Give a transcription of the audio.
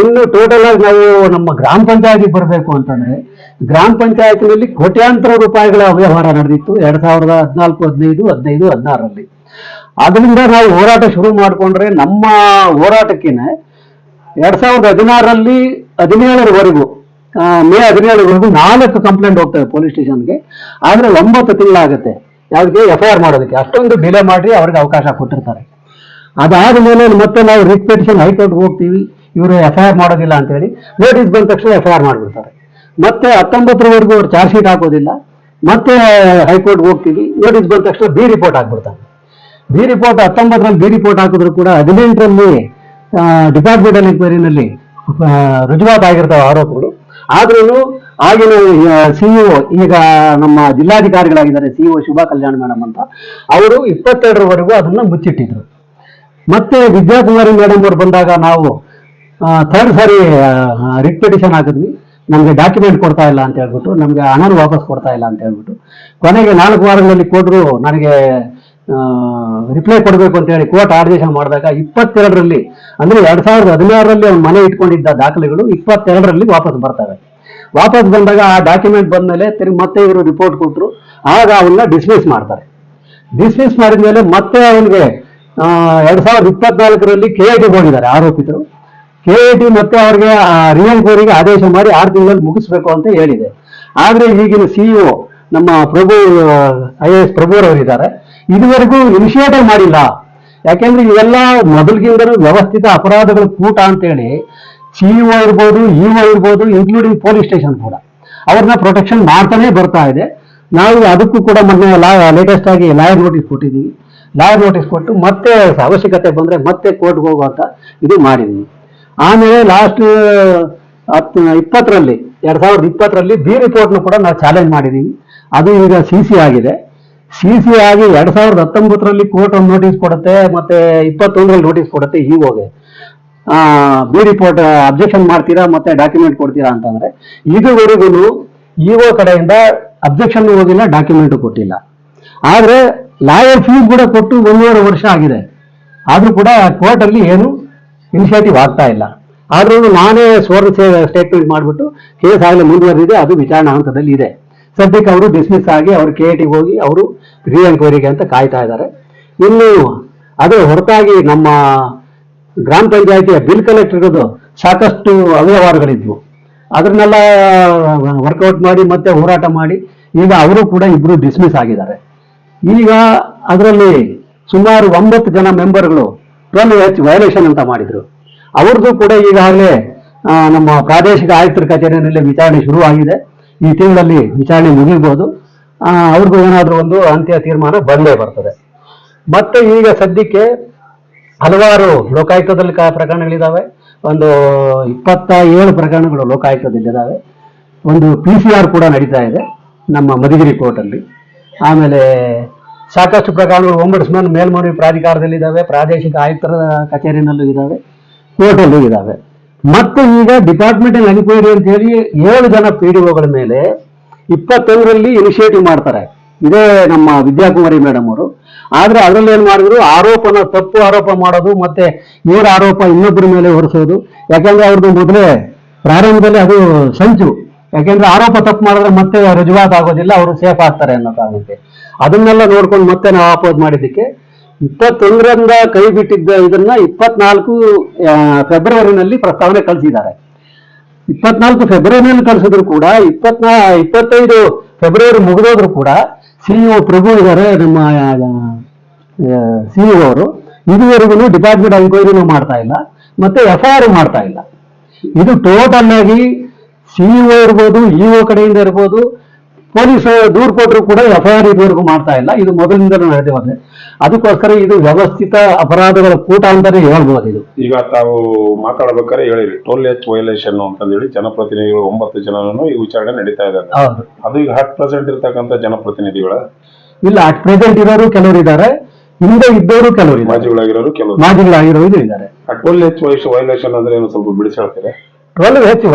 ಇನ್ನು ಟೋಟಲ್ ಆಗಿ ನಾವು ನಮ್ಮ ಗ್ರಾಮ ಪಂಚಾಯತಿಗೆ ಬರಬೇಕು ಅಂತಂದ್ರೆ, ಗ್ರಾಮ ಪಂಚಾಯತಿನಲ್ಲಿ ಕೋಟ್ಯಾಂತರ ರೂಪಾಯಿಗಳ ಅವ್ಯವಹಾರ ನಡೆದಿತ್ತು. ಎರಡ್ ಸಾವಿರದ ಹದಿನಾಲ್ಕು, ಹದಿನೈದು ಹದಿನೈದು, ಹದಿನಾರರಲ್ಲಿ. ಅದರಿಂದ ನಾವು ಹೋರಾಟ ಶುರು ಮಾಡಿಕೊಂಡ್ರೆ ನಮ್ಮ ಹೋರಾಟಕ್ಕೇನೆ ಎರಡ್ ಸಾವಿರದ ಹದಿನಾರರಲ್ಲಿ ಹದಿನೇಳರವರೆಗೂ ಮೇ ಹದಿನೇಳರವರೆಗೂ ನಾಲ್ಕು ಕಂಪ್ಲೇಂಟ್ ಹೋಗ್ತವೆ ಪೊಲೀಸ್ ಸ್ಟೇಷನ್ಗೆ. ಆದ್ರೆ ಒಂಬತ್ತು ತಿಂಗಳಾಗುತ್ತೆ. ಯಾವ್ದಕ್ಕೆ? ಎಫ್ ಆರ್ ಮಾಡೋದಕ್ಕೆ. ಅಷ್ಟೊಂದು ಡಿಲೇ ಮಾಡಿ ಅವ್ರಿಗೆ ಅವಕಾಶ ಕೊಟ್ಟಿರ್ತಾರೆ. ಅದಾದ ಮೇಲೆ ಮತ್ತೆ ನಾವು ರಿಟ್ ಪಿಟಿಷನ್ ಹೈಕೋರ್ಟ್ಗೆ ಹೋಗ್ತೀವಿ. ಇವರು ಎಫ್ ಐ ಆರ್ ಮಾಡೋದಿಲ್ಲ ಅಂತೇಳಿ ನೋಟಿಸ್ ಬಂದ ತಕ್ಷಣ ಎಫ್ ಐ ಆರ್ ಮಾಡಿಬಿಡ್ತಾರೆ. ಮತ್ತೆ ಹತ್ತೊಂಬತ್ತರವರೆಗೂ ಅವ್ರು ಚಾರ್ಜ್ ಶೀಟ್ ಹಾಕೋದಿಲ್ಲ. ಮತ್ತೆ ಹೈಕೋರ್ಟ್ಗೆ ಹೋಗ್ತೀವಿ ನೋಟಿಸ್ ಬಂದ ತಕ್ಷಣ ಬಿ ರಿಪೋರ್ಟ್ ಹಾಕ್ಬಿಡ್ತಾರೆ. ಬಿ ರಿಪೋರ್ಟ್ ಹತ್ತೊಂಬತ್ತರಲ್ಲಿ ಬಿ ರಿಪೋರ್ಟ್ ಹಾಕಿದ್ರು ಕೂಡ ಹದಿನೆಂಟರಲ್ಲಿ ಡಿಪಾರ್ಟ್ಮೆಂಟಲ್ ಎನ್ಕ್ವೈರಿನಲ್ಲಿ ರುಜುವಾತಾಗಿರ್ತಾವೆ ಆರೋಪಗಳು. ಆದ್ರೂ ಆಗಿನ ಸಿಇಒ ಈಗ ನಮ್ಮ ಜಿಲ್ಲಾಧಿಕಾರಿಗಳಾಗಿದ್ದಾರೆ ಸಿಇಒ ಶುಭಾ ಕಲ್ಯಾಣ ಮೇಡಮ್ ಅಂತ, ಅವರು ಇಪ್ಪತ್ತೆರಡರವರೆಗೂ ಅದನ್ನ ಮುಚ್ಚಿಟ್ಟಿದ್ರು. ಮತ್ತೆ ವಿದ್ಯಾಕುಮಾರಿ ಮೇಡಮ್ ಅವರು ಬಂದಾಗ ನಾವು ಥರ್ಡ್ ಸಾರಿ ರಿಟ್ ಪಿಟಿಷನ್ ಹಾಕಿದ್ವಿ. ನಮಗೆ ಡಾಕ್ಯುಮೆಂಟ್ ಕೊಡ್ತಾ ಇಲ್ಲ ಅಂತ ಹೇಳ್ಬಿಟ್ಟು, ನಮಗೆ ಹಣನು ವಾಪಸ್ ಕೊಡ್ತಾ ಇಲ್ಲ ಅಂತ ಹೇಳ್ಬಿಟ್ಟು. ಕೊನೆಗೆ ನಾಲ್ಕು ವಾರಗಳಲ್ಲಿ ಕೊಟ್ಟರು ನನಗೆ ರಿಪ್ಲೈ ಕೊಡಬೇಕು ಅಂತ ಹೇಳಿ ಕೋರ್ಟ್ ಆದೇಶ ಮಾಡಿದಾಗ ಇಪ್ಪತ್ತೆರಡರಲ್ಲಿ, ಅಂದರೆ ಎರಡು ಸಾವಿರದ ಹದಿನಾರರಲ್ಲಿ ಅವ್ನು ಮನೆ ಇಟ್ಕೊಂಡಿದ್ದ ದಾಖಲೆಗಳು ಇಪ್ಪತ್ತೆರಡರಲ್ಲಿ ವಾಪಸ್ ಬರ್ತವೆ ವಾಪಸ್ ಬಂದಾಗ ಆ ಡಾಕ್ಯುಮೆಂಟ್ ಬಂದ್ಮೇಲೆ ತಿರುಗಿ ಮತ್ತೆ ಇವರು ರಿಪೋರ್ಟ್ ಕೊಟ್ಟರು ಆಗ ಅವನ್ನ ಡಿಸ್ಮಿಸ್ ಮಾಡ್ತಾರೆ. ಡಿಸ್ಮಿಸ್ ಮಾಡಿದ ಮೇಲೆ ಮತ್ತೆ ಅವನಿಗೆ ಎರಡು ಸಾವಿರದ ಇಪ್ಪತ್ನಾಲ್ಕರಲ್ಲಿ ಕೆ ಐ ಟಿ ಹೋಗಿದ್ದಾರೆ ಆರೋಪಿತರು. ಕೆ ಐ ಟಿ ಮತ್ತೆ ಅವ್ರಿಗೆ ರಿಯನ್ಕ್ವೈರಿಗೆ ಆದೇಶ ಮಾಡಿ ಆರು ತಿಂಗಳಲ್ಲಿ ಮುಗಿಸ್ಬೇಕು ಅಂತ ಹೇಳಿದೆ. ಆದ್ರೆ ಈಗಿನ ಸಿಇಒ ನಮ್ಮ ಪ್ರಭು ಐ ಎ ಎಸ್ ಪ್ರಭುರವರಿದ್ದಾರೆ. ಇದುವರೆಗೂ ಇನಿಷಿಯೇಟಿವ್ ಮಾಡಿಲ್ಲ. ಯಾಕೆಂದ್ರೆ ಇವೆಲ್ಲ ಮೊದಲಿಗಿಂದಲೂ ವ್ಯವಸ್ಥಿತ ಅಪರಾಧಗಳ ಕೂಟ ಅಂತೇಳಿ ಸಿಇಒ ಇರ್ಬೋದು ಇಒ ಇರ್ಬೋದು ಇನ್ಕ್ಲೂಡಿಂಗ್ ಪೊಲೀಸ್ ಸ್ಟೇಷನ್ ಕೂಡ. ಅವ್ರನ್ನ ಪ್ರೊಟೆಕ್ಷನ್ ಮಾಡ್ತಾನೆ ಬರ್ತಾ ಇದೆ. ನಾವು ಅದಕ್ಕೂ ಕೂಡ ಮೊನ್ನೆ ಲೇಟೆಸ್ಟ್ ಆಗಿ ಲಾಯರ್ ನೋಟಿಸ್ ಕೊಟ್ಟಿದ್ದೀವಿ. ಲಾಯರ್ ನೋಟಿಸ್ ಕೊಟ್ಟು ಮತ್ತೆ ಅವಶ್ಯಕತೆ ಬಂದ್ರೆ ಮತ್ತೆ ಕೋರ್ಟ್ಗೆ ಹೋಗುವಂತ ಇದು ಮಾಡಿದ್ವಿ. ಆಮೇಲೆ ಲಾಸ್ಟ್ ಹತ್ತು, ಇಪ್ಪತ್ತರಲ್ಲಿ, ಎರಡ್ ಸಾವಿರದ ಇಪ್ಪತ್ತರಲ್ಲಿ ಬಿ ರಿಪೋರ್ಟ್ನ ಕೂಡ ನಾವು ಚಾಲೆಂಜ್ ಮಾಡಿದ್ದೀವಿ ಅದು ಈಗ ಸಿ ಸಿ ಆಗಿದೆ. ಸಿ ಸಿ ಆಗಿ ಎರಡ್ ಸಾವಿರದ ಹತ್ತೊಂಬತ್ತರಲ್ಲಿ ಕೋರ್ಟ್ ಒಂದು ನೋಟಿಸ್ ಕೊಡುತ್ತೆ, ಮತ್ತೆ ಇಪ್ಪತ್ತೊಂದರಲ್ಲಿ ನೋಟಿಸ್ ಕೊಡುತ್ತೆ ಇಒಗೆ ಬಿ ರಿಪೋರ್ಟ್ ಅಬ್ಜೆಕ್ಷನ್ ಮಾಡ್ತೀರಾ, ಮತ್ತೆ ಡಾಕ್ಯುಮೆಂಟ್ ಕೊಡ್ತೀರಾ ಅಂತಂದ್ರೆ, ಇದುವರೆಗೂ ಇಒ ಕಡೆಯಿಂದ ಅಬ್ಜೆಕ್ಷನ್ ಹೋಗಿಲ್ಲ ಡಾಕ್ಯುಮೆಂಟ್ ಕೊಟ್ಟಿಲ್ಲ. ಆದ್ರೆ ಲಾಯರ್ ಫೀಸ್ ಕೂಡ ಕೊಟ್ಟು ಒಂದೂವರೆ ವರ್ಷ ಆಗಿದೆ. ಆದ್ರೂ ಕೂಡ ಕೋರ್ಟ್ ಅಲ್ಲಿ ಏನು ಇನಿಷಿಯೇಟಿವ್ ಆಗ್ತಾ ಇಲ್ಲ. ಆದ್ರೂ ನಾನೇ ಸ್ವರ್ಣ ಸ್ಟೇಟ್ಮೆಂಟ್ ಮಾಡಿಬಿಟ್ಟು ಕೇಸ್ ಆಗಲೇ ಮುಂದುವರೆದಿದೆ, ಅದು ವಿಚಾರಣಾ ಹಂತದಲ್ಲಿ ಇದೆ. ಸದ್ಯಕ್ಕೆ ಅವರು ಡಿಸ್ಮಿಸ್ ಆಗಿ ಅವರು ಕೆ ಟಿಗೆ ಹೋಗಿ ಅವರು ರೀ ಎನ್ಕ್ವೈರಿಗೆ ಅಂತ ಕಾಯ್ತಾ ಇದ್ದಾರೆ. ಇನ್ನು ಅದು ಹೊರತಾಗಿ ನಮ್ಮ ಗ್ರಾಮ ಪಂಚಾಯಿತಿಯ ಬಿಲ್ ಕಲೆಕ್ಟರ್ ಇರೋದು ಸಾಕಷ್ಟು ಅವ್ಯವಹಾರಗಳಿದ್ವು. ಅದನ್ನೆಲ್ಲ ವರ್ಕೌಟ್ ಮಾಡಿ ಮತ್ತೆ ಹೋರಾಟ ಮಾಡಿ ಈಗ ಅವರು ಕೂಡ ಇಬ್ರು ಡಿಸ್ಮಿಸ್ ಆಗಿದ್ದಾರೆ. ಈಗ ಅದರಲ್ಲಿ ಸುಮಾರು ಒಂಬತ್ತು ಜನ ಮೆಂಬರ್ಗಳು ಟ್ವೆಲ್ ಎಚ್ ವಯೋಲೇಷನ್ ಅಂತ ಮಾಡಿದ್ರು. ಅವ್ರದ್ದು ಕೂಡ ಈಗಾಗಲೇ ನಮ್ಮ ಪ್ರಾದೇಶಿಕ ಆಯುಕ್ತರ ಕಚೇರಿಯಲ್ಲಿ ವಿಚಾರಣೆ ಶುರುವಾಗಿದೆ. ಈ ತಿಂಗಳಲ್ಲಿ ವಿಚಾರಣೆ ಮುಗಿಬಹುದು ಅವ್ರಿಗೂ ಏನಾದರೂ ಒಂದು ಅಂತ್ಯ ತೀರ್ಮಾನ ಬಂದೇ ಬರ್ತದೆ. ಮತ್ತೆ ಈಗ ಸದ್ಯಕ್ಕೆ ಹಲವಾರು ಲೋಕಾಯುಕ್ತದಲ್ಲಿ ಪ್ರಕರಣಗಳಿದ್ದಾವೆ ಒಂದು ಇಪ್ಪತ್ತ ಏಳು ಪ್ರಕರಣಗಳು ಲೋಕಾಯುಕ್ತದಲ್ಲಿದ್ದಾವೆ ಒಂದು ಪಿ ಸಿ ಆರ್ ಕೂಡ ನಡೀತಾ ಇದೆ ನಮ್ಮ ಮಧುಗಿರಿ ಕೋರ್ಟಲ್ಲಿ. ಆಮೇಲೆ ಸಾಕಷ್ಟು ಪ್ರಕರಣಗಳು ಒಂಬಡ್ಸ್ಮನ್ ಮೇಲ್ಮನವಿ ಪ್ರಾಧಿಕಾರದಲ್ಲಿದ್ದಾವೆ, ಪ್ರಾದೇಶಿಕ ಆಯುಕ್ತರ ಕಚೇರಿನಲ್ಲೂ ಇದ್ದಾವೆ, ಕೋರ್ಟಲ್ಲೂ ಇದ್ದಾವೆ. ಮತ್ತು ಈಗ ಡಿಪಾರ್ಟ್ಮೆಂಟಲ್ ಎನ್ಕ್ವೈರಿ ಅಂತ ಹೇಳಿ ಏಳು ಜನ ಪಿ ಡಿ ಒಗಳ ಮೇಲೆ ಇಪ್ಪತ್ತೊಂದರಲ್ಲಿ ಇನಿಷಿಯೇಟಿವ್ ಮಾಡ್ತಾರೆ. ಇದೇ ನಮ್ಮ ವಿದ್ಯಾಕುಮಾರಿ ಮೇಡಮ್ ಅವರು. ಆದ್ರೆ ಅದರಲ್ಲಿ ಏನ್ ಮಾಡಿದ್ರು? ಆರೋಪನ ತಪ್ಪು ಆರೋಪ ಮಾಡೋದು ಮತ್ತೆ ಇವರ ಆರೋಪ ಇನ್ನೊಬ್ಬರ ಮೇಲೆ ಹೊರಿಸೋದು. ಯಾಕೆಂದ್ರೆ ಅವ್ರದ್ದು ಮೊದಲೇ ಪ್ರಾರಂಭದಲ್ಲಿ ಅದು ಸಂಚು. ಯಾಕೆಂದ್ರೆ ಆರೋಪ ತಪ್ಪು ಮಾಡಿದ್ರೆ ಮತ್ತೆ ರುಜುವಾತ್ ಆಗೋದಿಲ್ಲ, ಅವರು ಸೇಫ್ ಆಗ್ತಾರೆ ಅನ್ನೋ ಕಾರಣಕ್ಕೆ. ಅದನ್ನೆಲ್ಲ ನೋಡ್ಕೊಂಡು ಮತ್ತೆ ನಾವು ಆಪೋಸ್ ಮಾಡಿದ್ದಕ್ಕೆ ಇಪ್ಪತ್ತೊಂದರಿಂದ ಕೈ ಬಿಟ್ಟಿದ್ದ ಇದನ್ನ ಇಪ್ಪತ್ನಾಲ್ಕು ಫೆಬ್ರವರಿನಲ್ಲಿ ಪ್ರಸ್ತಾವನೆ ಕಳಿಸಿದ್ದಾರೆ. ಇಪ್ಪತ್ನಾಲ್ಕು ಫೆಬ್ರವರಿನಲ್ಲಿ ಕಳಿಸಿದ್ರು ಕೂಡ, ಇಪ್ಪತ್ನಾ, ಇಪ್ಪತ್ತೈದು ಫೆಬ್ರವರಿ ಮುಗಿದೋದ್ರು ಕೂಡ ಸಿಇಒ ಪ್ರಭು ಇದ್ದಾರೆ ನಮ್ಮ ಸಿಇಒ ಅವರು. ಇದುವರೆಗೂ ಡಿಪಾರ್ಟ್ಮೆಂಟ್ ಎನ್ಕ್ವೈರಿನೂ ಮಾಡ್ತಾ ಇಲ್ಲ, ಮತ್ತೆ ಎಫ್ ಆರ್ ಮಾಡ್ತಾ ಇಲ್ಲ. ಇದು ಟೋಟಲ್ ಆಗಿ ಸಿಇಒ ಇರ್ಬೋದು ಇಒ ಕಡೆಯಿಂದ ಇರ್ಬೋದು ಪೊಲೀಸ್ ದೂರು ಕೊಟ್ಟರು ಕೂಡ ಎಫ್ ಐ ಆರ್ ಇದುವರೆಗೂ ಮಾಡ್ತಾ ಇಲ್ಲ. ಇದು ಮೊದಲಿನಿಂದಲೂ ಬಂದಿದೆ. ಅದಕ್ಕೋಸ್ಕರ ಇದು ವ್ಯವಸ್ಥಿತ ಅಪರಾಧಗಳ ಕೂಟ ಅಂತಾನೆ ಹೇಳ್ಬೋದು ಇದು. ಈಗ ತಾವು ಮಾತಾಡ್ಬೇಕಾದ್ರೆ ಹೇಳಿರಿ ಟೋಲ್ ಎಚ್ ವೈಲೇಷನ್ ಅಂತಂದೇಳಿ ಜನಪ್ರತಿನಿಧಿಗಳು ಒಂಬತ್ತು ಜನರನ್ನು ಈ ವಿಚಾರಣೆ ನಡೀತಾ ಇದೆ ಹೌದು. ಅದು ಈಗ ಹತ್ ಪ್ರೆಸೆಂಟ್ ಇರ್ತಕ್ಕಂಥ ಜನಪ್ರತಿನಿಧಿಗಳ? ಇಲ್ಲ ಅಟ್ ಪ್ರೆಸೆಂಟ್ ಇರೋರು ಕೆಲವರು ಇದ್ದಾರೆ ಹಿಂದೆ ಇದ್ದವರು ಕೆಲವರು ಇದ್ದಾರೆ. ಮಾಜಿಗಳಾಗಿರೋರು ಮಾಜಿಗಳಾಗಿರೋ ಮಾಜಿಗಳಾಗಿರೋರು ಇದ್ದಾರೆ. ಟೋಲ್ ಎಚ್ ವೈಲೇಷನ್ ಅಂದ್ರೆ ಏನು ಸ್ವಲ್ಪ ಬಿಡಿಸಿ ಹೇಳ್ತೀರಾ? ಟೋಲ್ ಹೆಚ್ಚು